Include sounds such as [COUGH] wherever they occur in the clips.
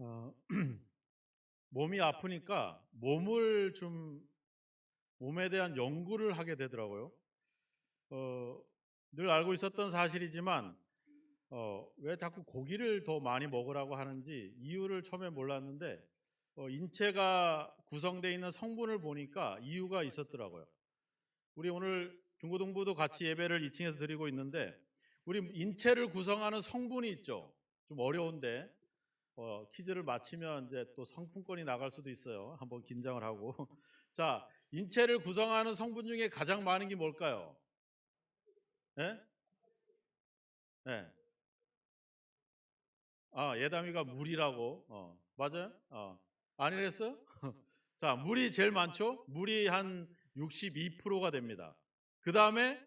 어, [CLEARS THROAT] 몸이 아프니까 몸을 좀 몸에 대한 연구를 하게 되더라고요. 어, 늘 알고 있었던 사실이지만 어, 왜 자꾸 고기를 더 많이 먹으라고 하는지 이유를 처음에 몰랐는데 어, 인체가 구성되어 있는 성분을 보니까 이유가 있었더라고요. 우리 오늘 중고등부도 같이 예배를 2층에서 드리고 있는데 우리 인체를 구성하는 성분이 있죠. 좀 어려운데 어, 퀴즈를 맞히면 이제 또 상품권이 나갈 수도 있어요. 한번 긴장을 하고. [LAUGHS] 자, 인체를 구성하는 성분 중에 가장 많은 게 뭘까요? 예? 예. 아, 예담이가 물이라고. 어, 맞아요? 어. 아니랬어요? [LAUGHS] 자, 물이 제일 많죠? 물이 한 62%가 됩니다. 그 다음에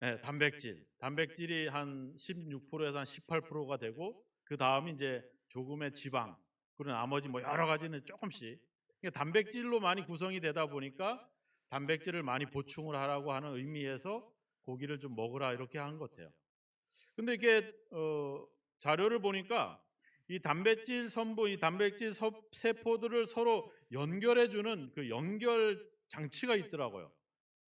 네, 단백질. 단백질이 한 16%에서 한 18%가 되고 그 다음이 이제 조금의 지방. 그리고 나머지 뭐 여러 가지는 조금씩. 그러니까 단백질로 많이 구성이 되다 보니까 단백질을 많이 보충을 하라고 하는 의미에서 고기를 좀 먹으라 이렇게 한 것 같아요. 근데 이게 어, 자료를 보니까 이 단백질 선부, 이 단백질 세포들을 서로 연결해주는 그 연결 장치가 있더라고요.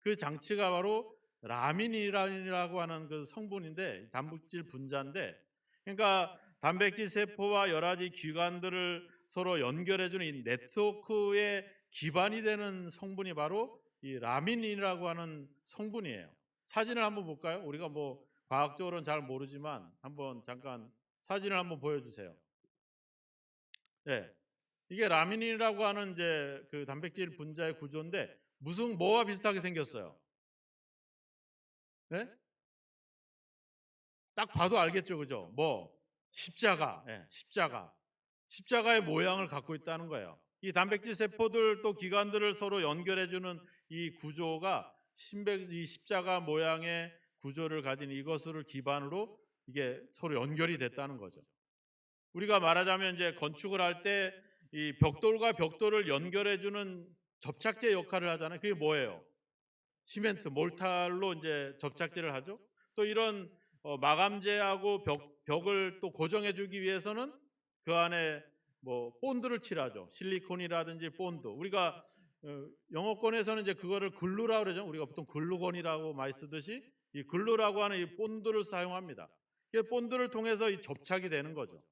그 장치가 바로 라민이라고 하는 그 성분인데 단백질 분자인데 그러니까 단백질 세포와 여러 가지 기관들을 서로 연결해 주는 이 네트워크의 기반이 되는 성분이 바로 이 라민이라고 하는 성분이에요. 사진을 한번 볼까요? 우리가 뭐 과학적으로는 잘 모르지만 한번 잠깐 사진을 한번 보여주세요. 네, 이게 라민이라고 하는 이제 그 단백질 분자의 구조인데 무슨 뭐와 비슷하게 생겼어요? 네? 딱 봐도 알겠죠, 그죠? 뭐 십자가, 네, 십자가, 십자가의 모양을 갖고 있다는 거예요. 이 단백질 세포들 또 기관들을 서로 연결해주는 이 구조가 신백 이 십자가 모양의 구조를 가진 이것을 기반으로 이게 서로 연결이 됐다는 거죠. 우리가 말하자면 이제 건축을 할 때 이 벽돌과 벽돌을 연결해주는 접착제 역할을 하잖아요. 그게 뭐예요? 시멘트, 몰탈로 이제 접착제를 하죠. 또 이런 어, 마감재하고 벽, 벽을 또 고정해주기 위해서는 그 안에 뭐 본드를 칠하죠. 실리콘이라든지 본드. 우리가 어, 영어권에서는 이제 그거를 글루라고 그러죠. 우리가 보통 글루건이라고 많이 쓰듯이 이 글루라고 하는 이 본드를 사용합니다. 이 본드를 통해서 이 접착이 되는 거죠.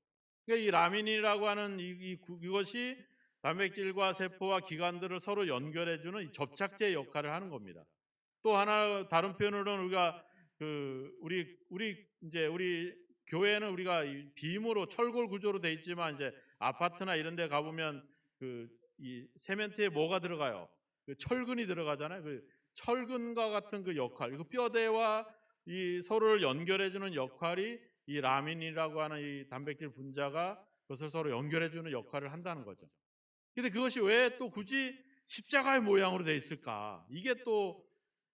그러니까 이 라민이라고 하는 이, 이, 이것이 단백질과 세포와 기관들을 서로 연결해주는 이 접착제 역할을 하는 겁니다. 또 하나 다른 표현으로는 우리가 그 우리 우리 이제 우리 교회는 우리가 비임으로 철골 구조로 돼 있지만 이제 아파트나 이런 데 가보면 그 이 세멘트에 뭐가 들어가요? 그 철근이 들어가잖아요. 그 철근과 같은 그 역할, 그 뼈대와 이 서로를 연결해주는 역할이 이 라민이라고 하는 이 단백질 분자가 그것을 서로 연결해주는 역할을 한다는 거죠. 근데 그것이 왜 또 굳이 십자가의 모양으로 돼 있을까? 이게 또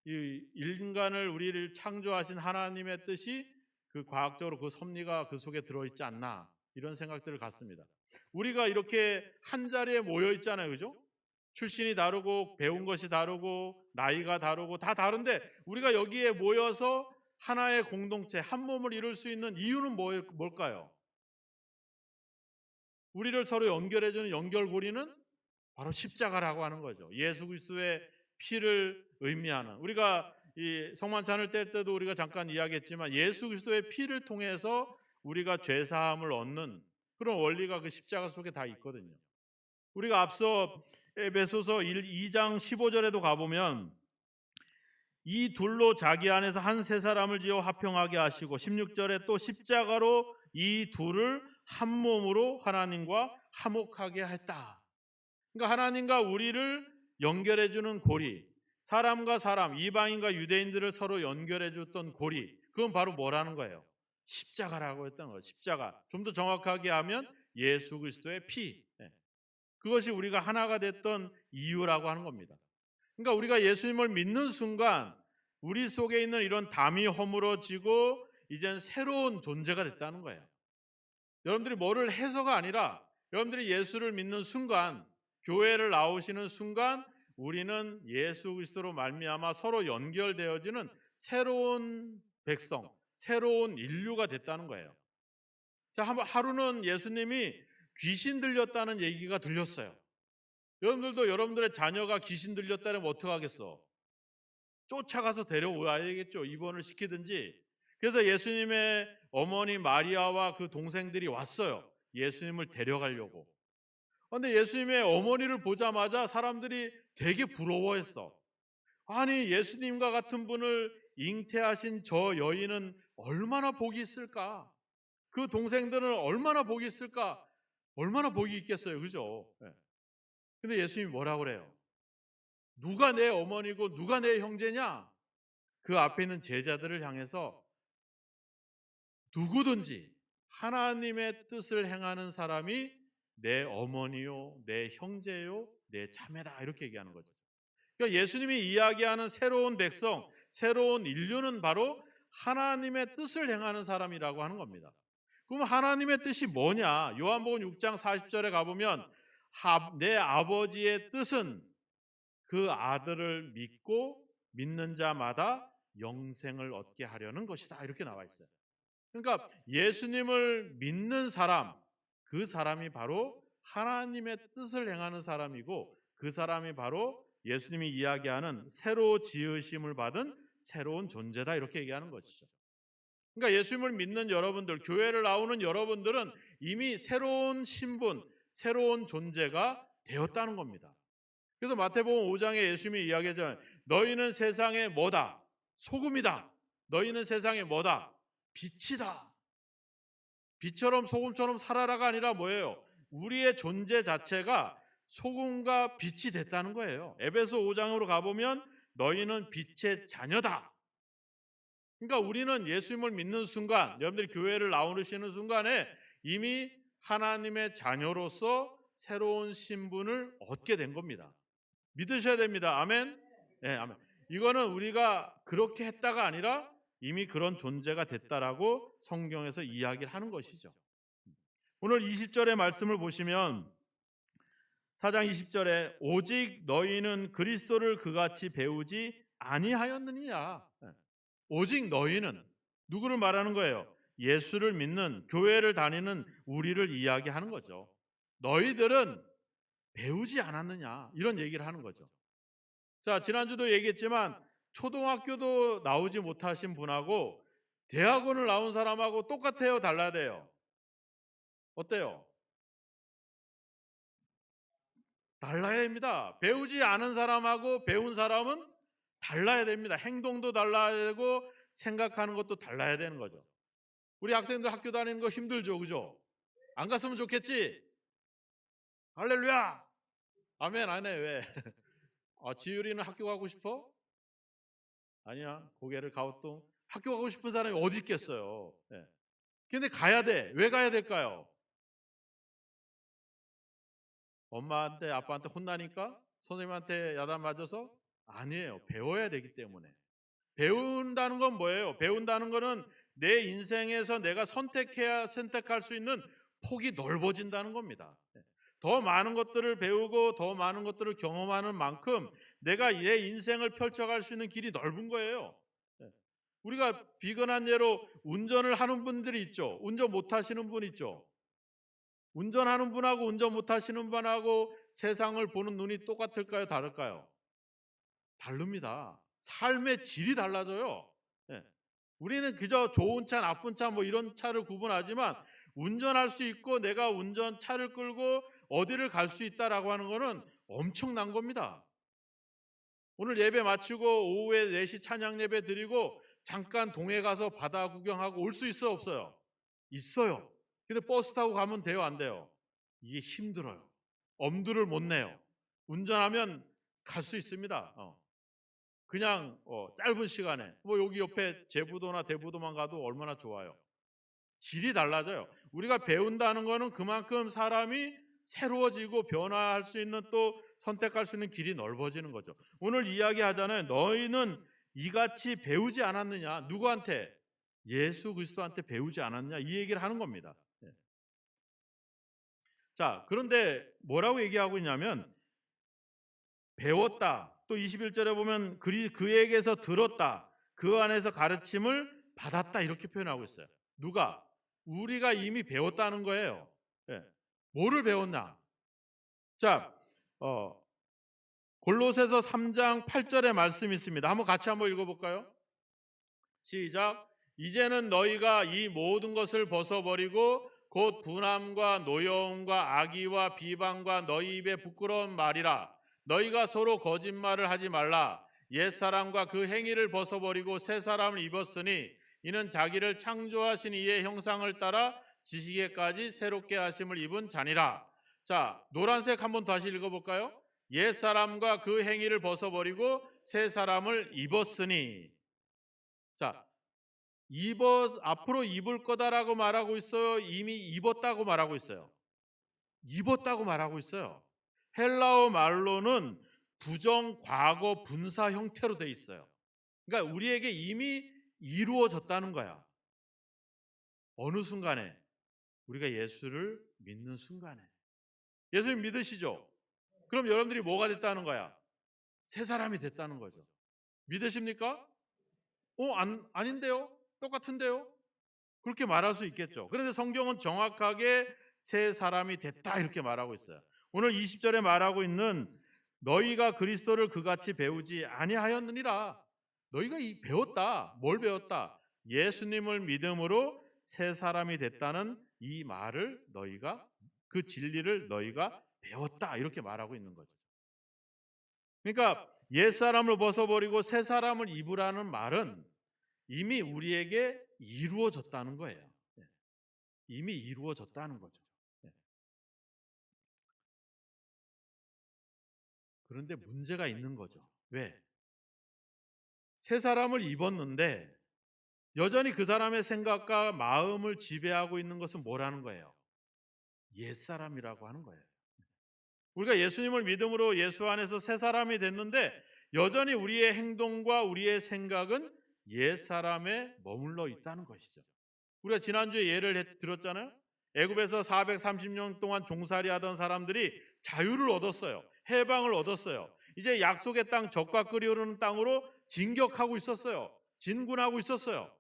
이 인간을 우리를 창조하신 하나님의 뜻이 그 과학적으로 그 섭리가 그 속에 들어있지 않나 이런 생각들을 갖습니다. 우리가 이렇게 한 자리에 모여 있잖아요, 그죠? 출신이 다르고 배운 것이 다르고 나이가 다르고 다 다른데 우리가 여기에 모여서 하나의 공동체, 한 몸을 이룰 수 있는 이유는 뭘까요? 우리를 서로 연결해주는 연결고리는 바로 십자가라고 하는 거죠. 예수 그리스도의 피를 의미하는 우리가 이 성만찬을 뗄 때도 우리가 잠깐 이야기했지만 예수 그리스도의 피를 통해서 우리가 죄 사함을 얻는 그런 원리가 그 십자가 속에 다 있거든요. 우리가 앞서 에베소서 2장 15절에도 가보면 이 둘로 자기 안에서 한 세 사람을 지어 화평하게 하시고 16절에 또 십자가로 이 둘을 한 몸으로 하나님과 화목하게 했다. 그러니까 하나님과 우리를 연결해 주는 고리, 사람과 사람, 이방인과 유대인들을 서로 연결해 줬던 고리, 그건 바로 뭐라는 거예요? 십자가라고 했던 거예요. 십자가. 좀 더 정확하게 하면 예수 그리스도의 피. 네. 그것이 우리가 하나가 됐던 이유라고 하는 겁니다. 그러니까 우리가 예수님을 믿는 순간 우리 속에 있는 이런 담이 허물어지고 이젠 새로운 존재가 됐다는 거예요. 여러분들이 뭐를 해서가 아니라 여러분들이 예수를 믿는 순간 교회를 나오시는 순간 우리는 예수 그리스도로 말미암아 서로 연결되어지는 새로운 백성, 새로운 인류가 됐다는 거예요. 자, 한- 하루는 예수님이 귀신 들렸다는 얘기가 들렸어요. 여러분들도 여러분들의 자녀가 귀신 들렸다면 어떡하겠어? 쫓아가서 데려와야겠죠. 입원을 시키든지. 그래서 예수님의 어머니 마리아와 그 동생들이 왔어요. 예수님을 데려가려고. 근데 예수님의 어머니를 보자마자 사람들이 되게 부러워했어. 아니, 예수님과 같은 분을 잉태하신 저 여인은 얼마나 복이 있을까? 그 동생들은 얼마나 복이 있을까? 얼마나 복이 있겠어요. 그죠? 예. 근데 예수님이 뭐라 그래요? 누가 내 어머니고 누가 내 형제냐? 그 앞에 있는 제자들을 향해서 누구든지 하나님의 뜻을 행하는 사람이 내 어머니요, 내 형제요, 내 자매다 이렇게 얘기하는 거죠. 그러니까 예수님이 이야기하는 새로운 백성, 새로운 인류는 바로 하나님의 뜻을 행하는 사람이라고 하는 겁니다. 그럼 하나님의 뜻이 뭐냐? 요한복음 6장 40절에 가보면 하- 내 아버지의 뜻은 그 아들을 믿고 믿는 자마다 영생을 얻게 하려는 것이다. 이렇게 나와 있어요. 그러니까 예수님을 믿는 사람, 그 사람이 바로 하나님의 뜻을 행하는 사람이고 그 사람이 바로 예수님이 이야기하는 새로 지으심을 받은 새로운 존재다. 이렇게 얘기하는 것이죠. 그러니까 예수님을 믿는 여러분들, 교회를 나오는 여러분들은 이미 새로운 신분, 새로운 존재가 되었다는 겁니다. 그래서 마태복음 5장에 예수님이 이야기하잖아요. 너희는 세상의 뭐다? 소금이다. 너희는 세상의 뭐다? 빛이다. 빛처럼 소금처럼 살아라가 아니라 뭐예요? 우리의 존재 자체가 소금과 빛이 됐다는 거예요. 에베소 5장으로 가보면 너희는 빛의 자녀다. 그러니까 우리는 예수님을 믿는 순간, 여러분들이 교회를 나오시는 순간에 이미 하나님의 자녀로서 새로운 신분을 얻게 된 겁니다. 믿으셔야 됩니다. 아멘. 네, 아멘. 이거는 우리가 그렇게 했다가 아니라 이미 그런 존재가 됐다라고 성경에서 이야기를 하는 것이죠. 오늘 20절의 말씀을 보시면 4장 20절에 오직 너희는 그리스도를 그같이 배우지 아니하였느냐. 네. 오직 너희는 누구를 말하는 거예요? 예수를 믿는 교회를 다니는 우리를 이야기하는 거죠. 너희들은 배우지 않았느냐 이런 얘기를 하는 거죠. 자 지난주도 얘기했지만 초등학교도 나오지 못하신 분하고 대학원을 나온 사람하고 똑같아요 달라야 돼요. 어때요? 달라야 됩니다. 배우지 않은 사람하고 배운 사람은 달라야 됩니다. 행동도 달라야 되고 생각하는 것도 달라야 되는 거죠. 우리 학생들 학교 다니는 거 힘들죠, 그죠? 안 갔으면 좋겠지? 할렐루야! 아멘, 안 해, 왜? [LAUGHS] 아, 지율이는 학교 가고 싶어? 아니야, 고개를 가오뚱. 학교 가고 싶은 사람이 어디 있겠어요? 네. 근데 가야 돼. 왜 가야 될까요? 엄마한테, 아빠한테 혼나니까? 선생님한테 야단 맞아서? 아니에요. 배워야 되기 때문에. 배운다는 건 뭐예요? 배운다는 거는 내 인생에서 내가 선택해야 선택할 수 있는 폭이 넓어진다는 겁니다. 더 많은 것들을 배우고 더 많은 것들을 경험하는 만큼 내가 내 인생을 펼쳐갈 수 있는 길이 넓은 거예요. 우리가 비근한 예로 운전을 하는 분들이 있죠. 운전 못 하시는 분 있죠. 운전하는 분하고 운전 못 하시는 분하고 세상을 보는 눈이 똑같을까요? 다를까요? 다릅니다. 삶의 질이 달라져요. 예. 우리는 그저 좋은 차, 나쁜 차, 뭐 이런 차를 구분하지만 운전할 수 있고 내가 운전 차를 끌고 어디를 갈 수 있다라고 하는 것은 엄청난 겁니다. 오늘 예배 마치고 오후에 4시 찬양 예배 드리고 잠깐 동해 가서 바다 구경하고 올 수 있어 없어요? 있어요. 근데 버스 타고 가면 돼요, 안 돼요? 이게 힘들어요. 엄두를 못 내요. 운전하면 갈 수 있습니다. 어. 그냥 어, 짧은 시간에 뭐 여기 옆에 제부도나 대부도만 가도 얼마나 좋아요. 질이 달라져요. 우리가 배운다는 거는 그만큼 사람이 새로워지고 변화할 수 있는 또 선택할 수 있는 길이 넓어지는 거죠. 오늘 이야기하잖아요. 너희는 이같이 배우지 않았느냐? 누구한테? 예수 그리스도한테 배우지 않았느냐? 이 얘기를 하는 겁니다. 네. 자, 그런데 뭐라고 얘기하고 있냐면 배웠다. 또 21절에 보면 그에게서 들었다. 그 안에서 가르침을 받았다 이렇게 표현하고 있어요. 누가? 우리가 이미 배웠다는 거예요. 예. 뭐를 배웠나? 자, 어, 골로새서 3장 8절의 말씀이 있습니다. 한번 같이 한번 읽어볼까요? 시작. 이제는 너희가 이 모든 것을 벗어버리고 곧 분함과 노여움과 악의와 비방과 너희 입에 부끄러운 말이라. 너희가 서로 거짓말을 하지 말라. 옛 사람과 그 행위를 벗어버리고 새 사람을 입었으니 이는 자기를 창조하신 이의 형상을 따라 지식에까지 새롭게 하심을 입은 자니라. 자, 노란색 한번 다시 읽어볼까요? 옛 사람과 그 행위를 벗어버리고 새 사람을 입었으니. 자, 입어 앞으로 입을 거다라고 말하고 있어요. 이미 입었다고 말하고 있어요. 입었다고 말하고 있어요. 헬라어 말로는 부정 과거 분사 형태로 돼 있어요. 그러니까 우리에게 이미 이루어졌다는 거야. 어느 순간에 우리가 예수를 믿는 순간에 예수님 믿으시죠? 그럼 여러분들이 뭐가 됐다는 거야? 새 사람이 됐다는 거죠. 믿으십니까? 어, 안, 아닌데요? 똑같은데요? 그렇게 말할 수 있겠죠. 그런데 성경은 정확하게 새 사람이 됐다 이렇게 말하고 있어요. 오늘 20절에 말하고 있는 너희가 그리스도를 그같이 배우지 아니하였느니라. 너희가 이 배웠다. 뭘 배웠다? 예수님을 믿음으로 새 사람이 됐다는 이 말을 너희가 그 진리를 너희가 배웠다. 이렇게 말하고 있는 거죠. 그러니까 옛 사람을 벗어버리고 새 사람을 입으라는 말은 이미 우리에게 이루어졌다는 거예요. 예. 이미 이루어졌다는 거죠. 예. 그런데 문제가 있는 거죠. 왜? 새 사람을 입었는데 여전히 그 사람의 생각과 마음을 지배하고 있는 것은 뭐라는 거예요? 옛 사람이라고 하는 거예요. 우리가 예수님을 믿음으로 예수 안에서 새 사람이 됐는데 여전히 우리의 행동과 우리의 생각은 옛 사람에 머물러 있다는 것이죠. 우리가 지난주에 예를 들었잖아요. 애굽에서 430년 동안 종살이 하던 사람들이 자유를 얻었어요. 해방을 얻었어요. 이제 약속의 땅 적과 끓이오르는 땅으로 진격하고 있었어요. 진군하고 있었어요.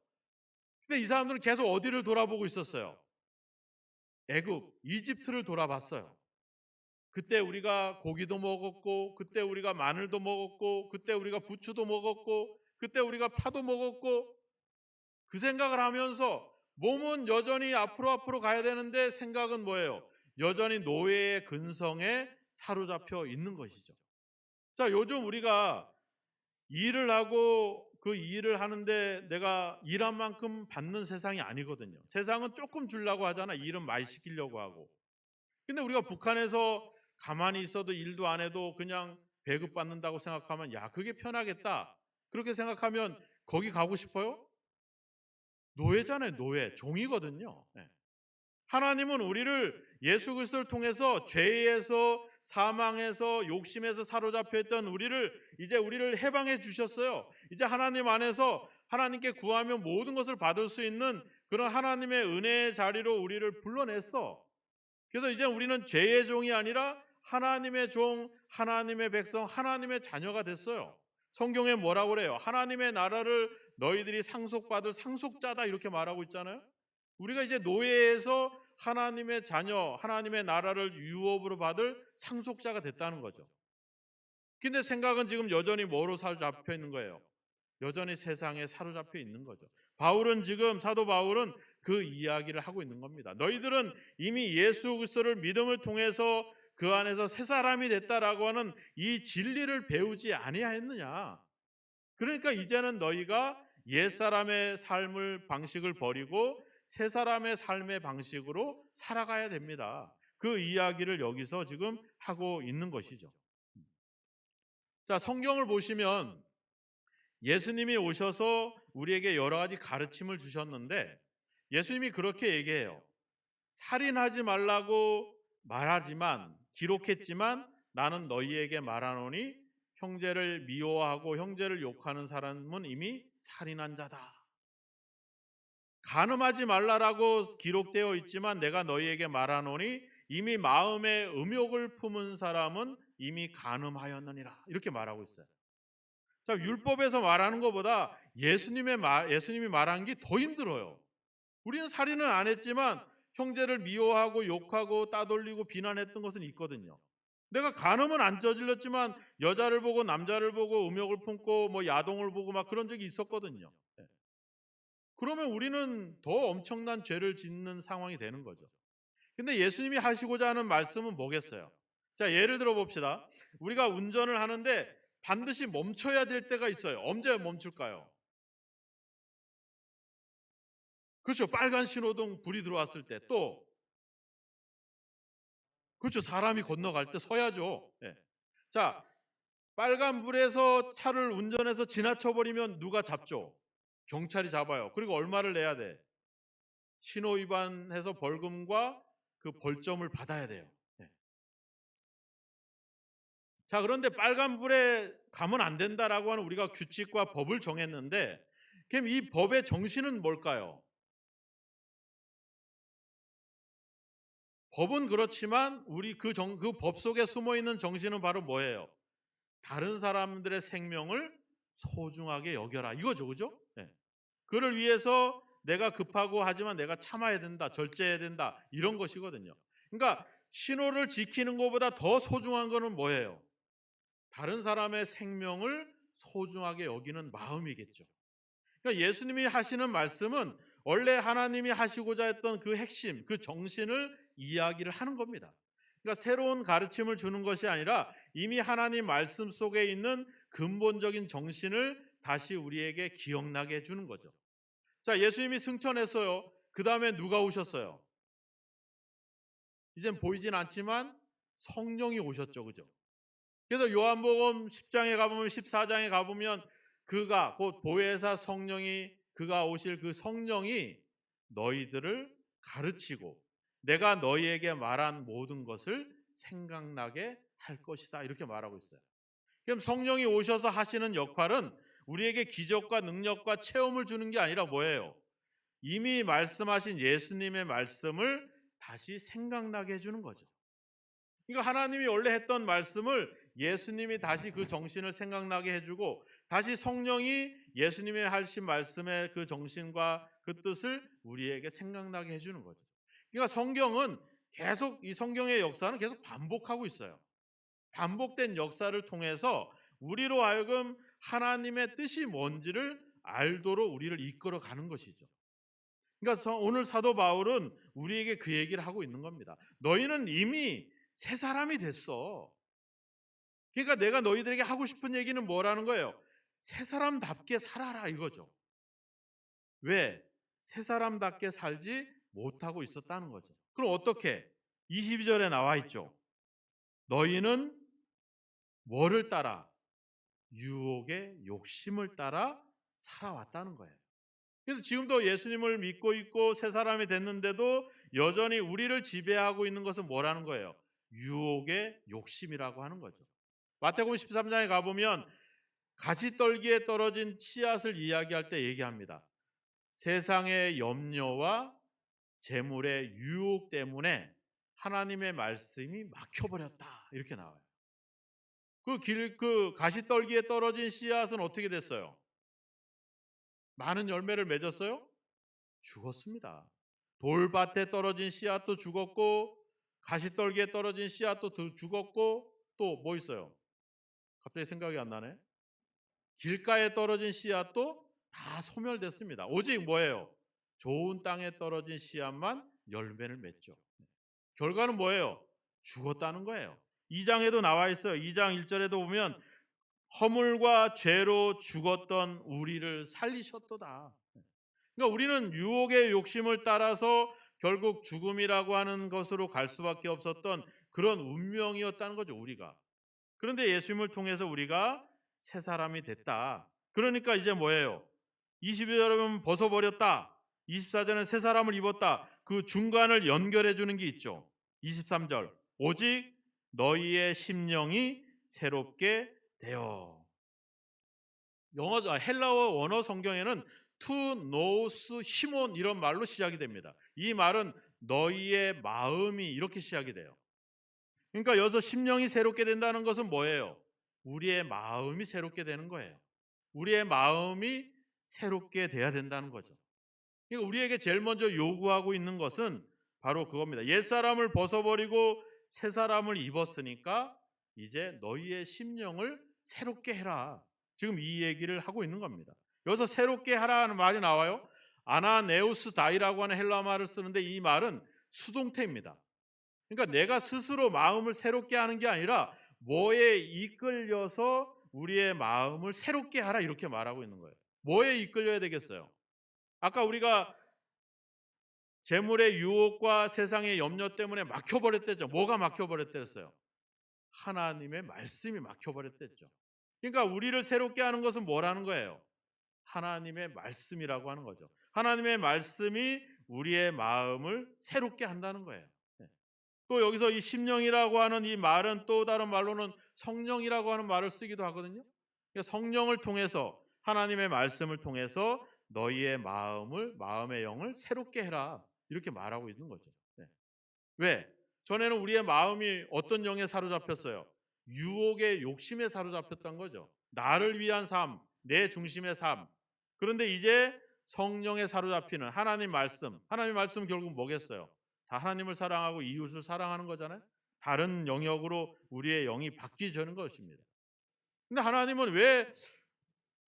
근데 이 사람들은 계속 어디를 돌아보고 있었어요? 애굽, 이집트를 돌아봤어요. 그때 우리가 고기도 먹었고, 그때 우리가 마늘도 먹었고, 그때 우리가 부추도 먹었고, 그때 우리가 파도 먹었고, 그 생각을 하면서 몸은 여전히 앞으로 앞으로 가야 되는데 생각은 뭐예요? 여전히 노예의 근성에 사로잡혀 있는 것이죠. 자, 요즘 우리가 일을 하고 그 일을 하는데 내가 일한 만큼 받는 세상이 아니거든요. 세상은 조금 주려고 하잖아. 일은 많이 시키려고 하고. 근데 우리가 북한에서 가만히 있어도 일도 안 해도 그냥 배급 받는다고 생각하면 야, 그게 편하겠다. 그렇게 생각하면 거기 가고 싶어요? 노예잖아요, 노예. 종이거든요. 네. 하나님은 우리를 예수 그리스도를 통해서 죄에서 사망에서 욕심에서 사로잡혀 있던 우리를 이제 우리를 해방해 주셨어요. 이제 하나님 안에서 하나님께 구하면 모든 것을 받을 수 있는 그런 하나님의 은혜의 자리로 우리를 불러냈어. 그래서 이제 우리는 죄의 종이 아니라 하나님의 종, 하나님의 백성, 하나님의 자녀가 됐어요. 성경에 뭐라고 그래요? 하나님의 나라를 너희들이 상속받을 상속자다 이렇게 말하고 있잖아요. 우리가 이제 노예에서 하나님의 자녀, 하나님의 나라를 유업으로 받을 상속자가 됐다는 거죠. 근데 생각은 지금 여전히 뭐로 사로잡혀 있는 거예요? 여전히 세상에 사로잡혀 있는 거죠. 바울은 지금 사도 바울은 그 이야기를 하고 있는 겁니다. 너희들은 이미 예수 그리스도를 믿음을 통해서 그 안에서 새 사람이 됐다라고 하는 이 진리를 배우지 아니하였느냐? 그러니까 이제는 너희가 옛 사람의 삶을 방식을 버리고 새 사람의 삶의 방식으로 살아가야 됩니다. 그 이야기를 여기서 지금 하고 있는 것이죠. 자, 성경을 보시면 예수님이 오셔서 우리에게 여러 가지 가르침을 주셨는데 예수님이 그렇게 얘기해요. 살인하지 말라고 말하지만 기록했지만 나는 너희에게 말하노니 형제를 미워하고 형제를 욕하는 사람은 이미 살인한 자다. 간음하지 말라라고 기록되어 있지만 내가 너희에게 말하노니 이미 마음에 음욕을 품은 사람은 이미 간음하였느니라. 이렇게 말하고 있어요. 자, 율법에서 말하는 것보다 예수님의 말, 예수님이 말한 게 더 힘들어요. 우리는 살인은 안 했지만 형제를 미워하고 욕하고 따돌리고 비난했던 것은 있거든요. 내가 간음은 안 저질렀지만 여자를 보고 남자를 보고 음욕을 품고 뭐 야동을 보고 막 그런 적이 있었거든요. 예. 그러면 우리는 더 엄청난 죄를 짓는 상황이 되는 거죠. 근데 예수님이 하시고자 하는 말씀은 뭐겠어요? 자, 예를 들어 봅시다. 우리가 운전을 하는데 반드시 멈춰야 될 때가 있어요. 언제 멈출까요? 그렇죠. 빨간 신호등 불이 들어왔을 때 또 그렇죠. 사람이 건너갈 때 서야죠. 예. 자, 빨간 불에서 차를 운전해서 지나쳐 버리면 누가 잡죠? 경찰이 잡아요. 그리고 얼마를 내야 돼? 신호 위반해서 벌금과 그 벌점을 받아야 돼요. 예. 자, 그런데 빨간 불에 가면 안 된다라고 하는 우리가 규칙과 법을 정했는데 그럼 이 법의 정신은 뭘까요? 법은 그렇지만 우리 그 정, 그 법 속에 숨어 있는 정신은 바로 뭐예요? 다른 사람들의 생명을 소중하게 여겨라. 이거죠. 그죠? 네. 그를 위해서 내가 급하고 하지만 내가 참아야 된다. 절제해야 된다. 이런 것이거든요. 그러니까 신호를 지키는 것보다 더 소중한 것은 뭐예요? 다른 사람의 생명을 소중하게 여기는 마음이겠죠. 그러니까 예수님이 하시는 말씀은 원래 하나님이 하시고자 했던 그 핵심, 그 정신을 이야기를 하는 겁니다. 그러니까 새로운 가르침을 주는 것이 아니라 이미 하나님 말씀 속에 있는 근본적인 정신을 다시 우리에게 기억나게 해주는 거죠. 자, 예수님이 승천했어요. 그 다음에 누가 오셨어요? 이젠 보이진 않지만 성령이 오셨죠. 그죠? 그래서 요한복음 10장에 가보면 14장에 가보면 그가 곧 보혜사 성령이 그가 오실 그 성령이 너희들을 가르치고 내가 너희에게 말한 모든 것을 생각나게 할 것이다. 이렇게 말하고 있어요. 그럼 성령이 오셔서 하시는 역할은 우리에게 기적과 능력과 체험을 주는 게 아니라 뭐예요? 이미 말씀하신 예수님의 말씀을 다시 생각나게 해주는 거죠. 그러니까 하나님이 원래 했던 말씀을 예수님이 다시 그 정신을 생각나게 해주고 다시 성령이 예수님의 하신 말씀의 그 정신과 그 뜻을 우리에게 생각나게 해주는 거죠. 그러니까 성경은 계속 이 성경의 역사는 계속 반복하고 있어요. 반복된 역사를 통해서 우리로 하여금 하나님의 뜻이 뭔지를 알도록 우리를 이끌어 가는 것이죠. 그러니까 오늘 사도 바울은 우리에게 그 얘기를 하고 있는 겁니다. 너희는 이미 새 사람이 됐어. 그러니까 내가 너희들에게 하고 싶은 얘기는 뭐라는 거예요? 새 사람답게 살아라 이거죠. 왜? 새 사람답게 살지 못하고 있었다는 거죠. 그럼 어떻게? 22절에 나와 있죠. 너희는 뭐를 따라? 유혹의 욕심을 따라 살아왔다는 거예요. 그래서 지금도 예수님을 믿고 있고 새 사람이 됐는데도 여전히 우리를 지배하고 있는 것은 뭐라는 거예요? 유혹의 욕심이라고 하는 거죠. 마태복음 13장에 가보면 가시떨기에 떨어진 씨앗을 이야기할 때 얘기합니다. 세상의 염려와 재물의 유혹 때문에 하나님의 말씀이 막혀버렸다. 이렇게 나와요. 그 길, 그 가시떨기에 떨어진 씨앗은 어떻게 됐어요? 많은 열매를 맺었어요? 죽었습니다. 돌밭에 떨어진 씨앗도 죽었고, 가시떨기에 떨어진 씨앗도 죽었고, 또 뭐 있어요? 갑자기 생각이 안 나네. 길가에 떨어진 씨앗도 다 소멸됐습니다. 오직 뭐예요? 좋은 땅에 떨어진 씨앗만 열매를 맺죠. 결과는 뭐예요? 죽었다는 거예요. 2장에도 나와 있어요. 2장 1절에도 보면 허물과 죄로 죽었던 우리를 살리셨도다. 그러니까 우리는 유혹의 욕심을 따라서 결국 죽음이라고 하는 것으로 갈 수밖에 없었던 그런 운명이었다는 거죠, 우리가. 그런데 예수님을 통해서 우리가 새 사람이 됐다. 그러니까 이제 뭐예요? 22절은 벗어버렸다. 24절은 새 사람을 입었다. 그 중간을 연결해 주는 게 있죠. 23절. 오직 너희의 심령이 새롭게 되어. 영어 헬라어 원어 성경에는 투 노스 히몬 이런 말로 시작이 됩니다. 이 말은 너희의 마음이 이렇게 시작이 돼요. 그러니까 여기서 심령이 새롭게 된다는 것은 뭐예요? 우리의 마음이 새롭게 되는 거예요. 우리의 마음이 새롭게 돼야 된다는 거죠. 그러니까 우리에게 제일 먼저 요구하고 있는 것은 바로 그겁니다. 옛 사람을 벗어버리고 새 사람을 입었으니까 이제 너희의 심령을 새롭게 해라. 지금 이 얘기를 하고 있는 겁니다. 여기서 새롭게 하라는 말이 나와요. 아나네우스 다이라고 하는 헬라 말을 쓰는데 이 말은 수동태입니다. 그러니까 내가 스스로 마음을 새롭게 하는 게 아니라 뭐에 이끌려서 우리의 마음을 새롭게 하라 이렇게 말하고 있는 거예요. 뭐에 이끌려야 되겠어요? 아까 우리가 재물의 유혹과 세상의 염려 때문에 막혀버렸댔죠. 뭐가 막혀버렸댔어요? 하나님의 말씀이 막혀버렸댔죠. 그러니까 우리를 새롭게 하는 것은 뭐라는 거예요? 하나님의 말씀이라고 하는 거죠. 하나님의 말씀이 우리의 마음을 새롭게 한다는 거예요. 네. 또 여기서 이 심령이라고 하는 이 말은 또 다른 말로는 성령이라고 하는 말을 쓰기도 하거든요. 그러니까 성령을 통해서 하나님의 말씀을 통해서 너희의 마음을 마음의 영을 새롭게 해라 이렇게 말하고 있는 거죠. 네. 왜? 전에는 우리의 마음이 어떤 영에 사로잡혔어요? 유혹의 욕심에 사로잡혔던 거죠. 나를 위한 삶, 내 중심의 삶. 그런데 이제 성령에 사로잡히는 하나님 말씀. 하나님 말씀 결국 뭐겠어요? 다 하나님을 사랑하고 이웃을 사랑하는 거잖아요. 다른 영역으로 우리의 영이 바뀌자는 것입니다. 근데 하나님은 왜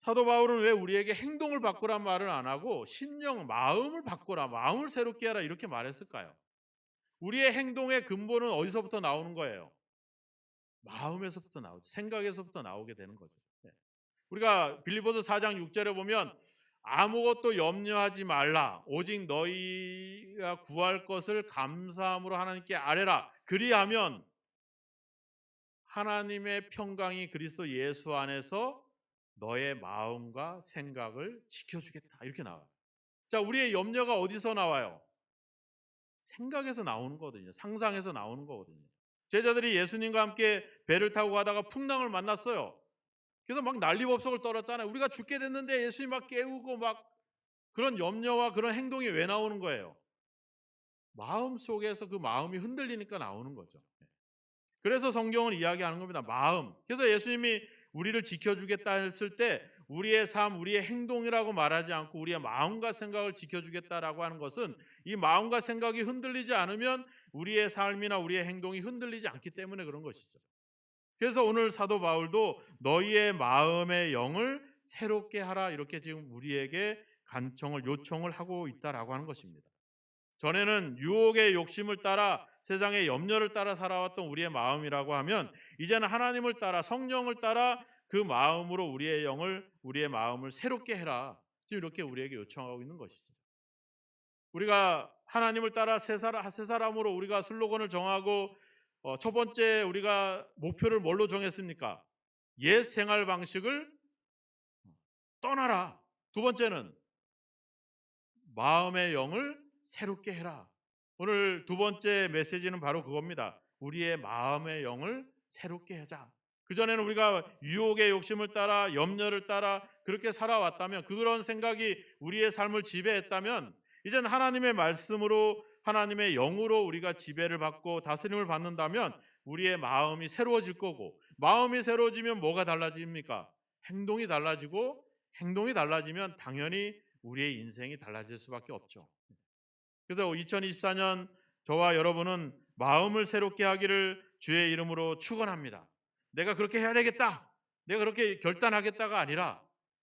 사도 바울은 왜 우리에게 행동을 바꾸란 말을 안 하고 심령, 마음을 바꾸라, 마음을 새롭게 하라 이렇게 말했을까요? 우리의 행동의 근본은 어디서부터 나오는 거예요? 마음에서부터 나오죠. 생각에서부터 나오게 되는 거죠. 네. 우리가 빌리보서 4장 6절에 보면 아무것도 염려하지 말라. 오직 너희가 구할 것을 감사함으로 하나님께 아뢰라. 그리하면 하나님의 평강이 그리스도 예수 안에서 너의 마음과 생각을 지켜주겠다. 이렇게 나와요. 자, 우리의 염려가 어디서 나와요? 생각에서 나오는 거거든요. 상상에서 나오는 거거든요. 제자들이 예수님과 함께 배를 타고 가다가 풍랑을 만났어요. 그래서 막 난리법석을 떨었잖아요. 우리가 죽게 됐는데 예수님 막 깨우고 막 그런 염려와 그런 행동이 왜 나오는 거예요? 마음 속에서 그 마음이 흔들리니까 나오는 거죠. 그래서 성경은 이야기하는 겁니다. 마음. 그래서 예수님이 우리를 지켜주겠다 했을 때 우리의 삶, 우리의 행동이라고 말하지 않고 우리의 마음과 생각을 지켜주겠다라고 하는 것은 이 마음과 생각이 흔들리지 않으면 우리의 삶이나 우리의 행동이 흔들리지 않기 때문에 그런 것이죠. 그래서 오늘 사도 바울도 너희의 마음의 영을 새롭게 하라 이렇게 지금 우리에게 간청을 요청을 하고 있다라고 하는 것입니다. 전에는 유혹의 욕심을 따라 세상의 염려를 따라 살아왔던 우리의 마음이라고 하면 이제는 하나님을 따라 성령을 따라 그 마음으로 우리의 영을 우리의 마음을 새롭게 해라. 지금 이렇게 우리에게 요청하고 있는 것이죠. 우리가 하나님을 따라 새 사람으로 우리가 슬로건을 정하고 어, 첫 번째 우리가 목표를 뭘로 정했습니까? 옛 생활 방식을 떠나라. 두 번째는 마음의 영을 새롭게 해라. 오늘 두 번째 메시지는 바로 그겁니다. 우리의 마음의 영을 새롭게 하자. 그전에는 우리가 유혹의 욕심을 따라 염려를 따라 그렇게 살아왔다면 그런 생각이 우리의 삶을 지배했다면 이제는 하나님의 말씀으로 하나님의 영으로 우리가 지배를 받고 다스림을 받는다면 우리의 마음이 새로워질 거고 마음이 새로워지면 뭐가 달라집니까? 행동이 달라지고 행동이 달라지면 당연히 우리의 인생이 달라질 수밖에 없죠. 그래서 2024년 저와 여러분은 마음을 새롭게 하기를 주의 이름으로 축원합니다. 내가 그렇게 해야 되겠다. 내가 그렇게 결단하겠다가 아니라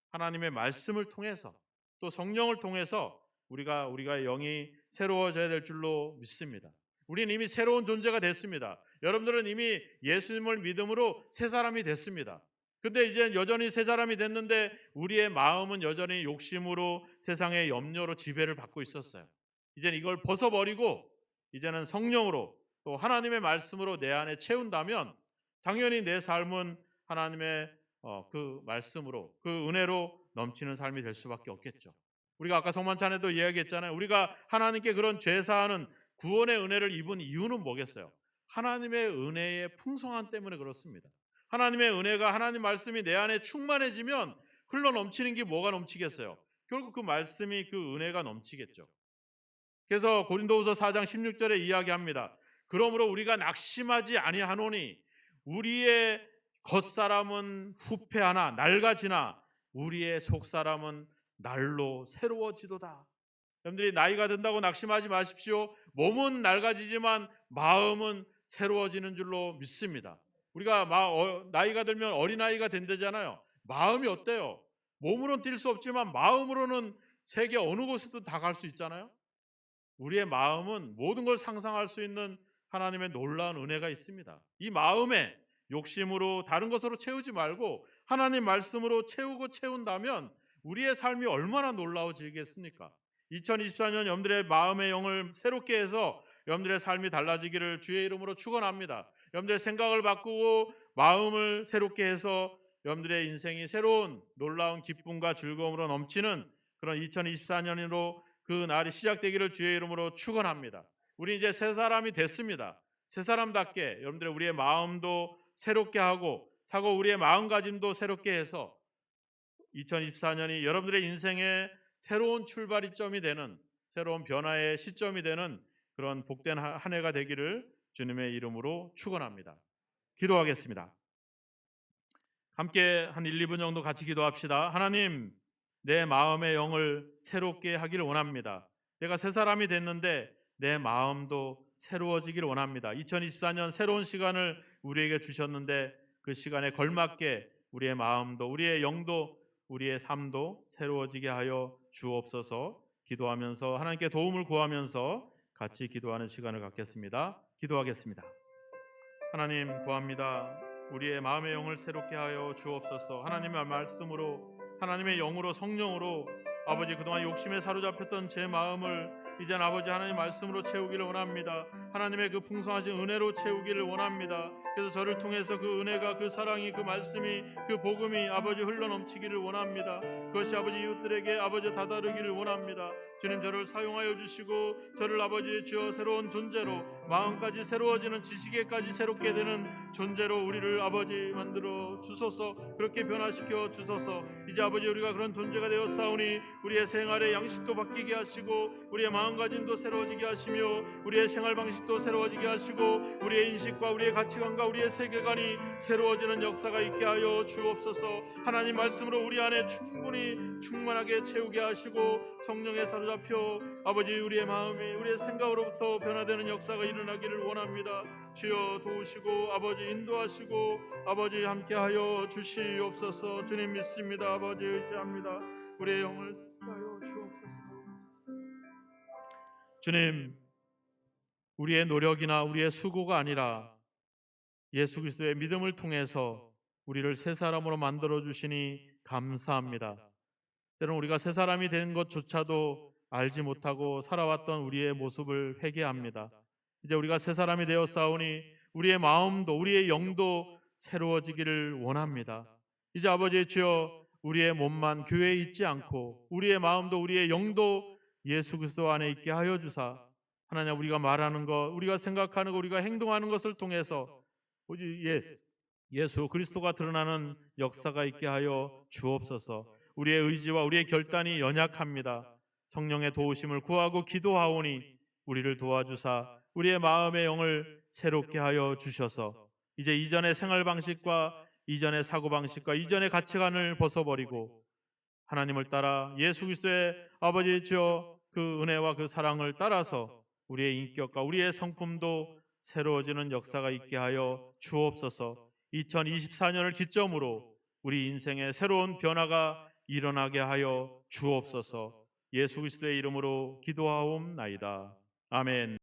하나님의 말씀을 통해서 또 성령을 통해서 우리가 우리가 영이 새로워져야 될 줄로 믿습니다. 우리는 이미 새로운 존재가 됐습니다. 여러분들은 이미 예수님을 믿음으로 새 사람이 됐습니다. 근데 이제 여전히 새 사람이 됐는데 우리의 마음은 여전히 욕심으로 세상의 염려로 지배를 받고 있었어요. 이제는 이걸 벗어버리고 이제는 성령으로 또 하나님의 말씀으로 내 안에 채운다면 당연히 내 삶은 하나님의 어, 그 말씀으로 그 은혜로 넘치는 삶이 될 수밖에 없겠죠. 우리가 아까 성만찬에도 이야기했잖아요. 우리가 하나님께 그런 죄 사하는 구원의 은혜를 입은 이유는 뭐겠어요? 하나님의 은혜의 풍성함 때문에 그렇습니다. 하나님의 은혜가 하나님 말씀이 내 안에 충만해지면 흘러 넘치는 게 뭐가 넘치겠어요? 결국 그 말씀이 그 은혜가 넘치겠죠. 그래서 고린도후서 4장 16절에 이야기합니다. 그러므로 우리가 낙심하지 아니하노니 우리의 겉사람은 후패하나 낡아지나 우리의 속사람은 날로 새로워지도다. 여러분들이 나이가 든다고 낙심하지 마십시오. 몸은 낡아지지만 마음은 새로워지는 줄로 믿습니다. 우리가 마- 어, 나이가 들면 어린아이가 된다잖아요. 마음이 어때요? 몸으로는 뛸 수 없지만 마음으로는 세계 어느 곳에도 다 갈 수 있잖아요. 우리의 마음은 모든 걸 상상할 수 있는 하나님의 놀라운 은혜가 있습니다. 이 마음에 욕심으로 다른 것으로 채우지 말고 하나님 말씀으로 채우고 채운다면 우리의 삶이 얼마나 놀라워지겠습니까? 2024년 여러분들의 마음의 영을 새롭게 해서 여러분들의 삶이 달라지기를 주의 이름으로 축원합니다. 여러분들의 생각을 바꾸고 마음을 새롭게 해서 여러분들의 인생이 새로운 놀라운 기쁨과 즐거움으로 넘치는 그런 2024년으로 그 날이 시작되기를 주의 이름으로 축원합니다. 우리 이제 새 사람이 됐습니다. 새 사람답게 여러분들의 우리의 마음도 새롭게 하고 사고 우리의 마음가짐도 새롭게 해서 2024년이 여러분들의 인생의 새로운 출발이점이 되는 새로운 변화의 시점이 되는 그런 복된 하- 한 해가 되기를 주님의 이름으로 축원합니다. 기도하겠습니다. 함께 한 1, 2분 정도 같이 기도합시다. 하나님, 내 마음의 영을 새롭게 하기를 원합니다. 내가 새 사람이 됐는데 내 마음도 새로워지기를 원합니다. 2024년 새로운 시간을 우리에게 주셨는데 그 시간에 걸맞게 우리의 마음도 우리의 영도 우리의 삶도 새로워지게 하여 주옵소서. 기도하면서 하나님께 도움을 구하면서 같이 기도하는 시간을 갖겠습니다. 기도하겠습니다. 하나님 구합니다. 우리의 마음의 영을 새롭게 하여 주옵소서. 하나님의 말씀으로 하나님의 영으로 성령으로 아버지 그동안 욕심에 사로잡혔던 제 마음을 이젠 아버지 하나님 말씀으로 채우기를 원합니다. 하나님의 그 풍성하신 은혜로 채우기를 원합니다. 그래서 저를 통해서 그 은혜가 그 사랑이 그 말씀이 그 복음이 아버지 흘러 넘치기를 원합니다. 그것이 아버지 이웃들에게 아버지 다다르기를 원합니다. 주님 저를 사용하여 주시고 저를 아버지 주어 새로운 존재로 마음까지 새로워지는 지식에까지 새롭게 되는 존재로 우리를 아버지 만들어 주소서 그렇게 변화시켜 주소서 이제 아버지 우리가 그런 존재가 싸우니 우리의 생활의 양식도 바뀌게 하시고 우리의 마음 가짐도 새로워지게 하시며 우리의 생활 방식도 새로워지게 하시고 우리의 인식과 우리의 가치관과 우리의 세계관이 새로워지는 역사가 있게 하여 주옵소서. 하나님 말씀으로 우리 안에 충분히 충만하게 채우게 하시고 성령에 사로잡혀 아버지 우리의 마음이 우리의 생각으로부터 변화되는 역사가 일어나기를 원합니다. 주여 도우시고 아버지 인도하시고 아버지 함께하여 주시옵소서. 주님 믿습니다. 아버지 의지합니다. 우리의 영을 하여 주옵소서 주님 우리의 노력이나 우리의 수고가 아니라 예수 그리스도의 믿음을 통해서 우리를 새 사람으로 만들어 주시니 감사합니다. 때론 우리가 새 사람이 된 것조차도 알지 못하고 살아왔던 우리의 모습을 회개합니다. 이제 우리가 새 사람이 되어 싸우니 우리의 마음도 우리의 영도 새로워지기를 원합니다. 이제 아버지 주여 우리의 몸만 교회에 있지 않고 우리의 마음도 우리의 영도 예수 그리스도 안에 있게 하여 주사 하나님 우리가 말하는 것, 우리가 생각하는 것, 우리가 행동하는 것을 통해서 오직 예, 예수 그리스도가 드러나는 역사가 있게 하여 주옵소서. 우리의 의지와 우리의 결단이 연약합니다. 성령의 도우심을 구하고 기도하오니 우리를 도와주사 우리의 마음의 영을 새롭게 하여 주셔서 이제 이전의 생활 방식과 이전의 사고 방식과 이전의 가치관을 벗어버리고 하나님을 따라 예수 그리스도의 아버지 주여 그 은혜와 그 사랑을 따라서 우리의 인격과 우리의 성품도 새로워지는 역사가 있게 하여 주옵소서. 2024년을 기점으로 우리 인생에 새로운 변화가 일어나게 하여 주옵소서. 예수 그리스도의 이름으로 기도하옵나이다. 아멘.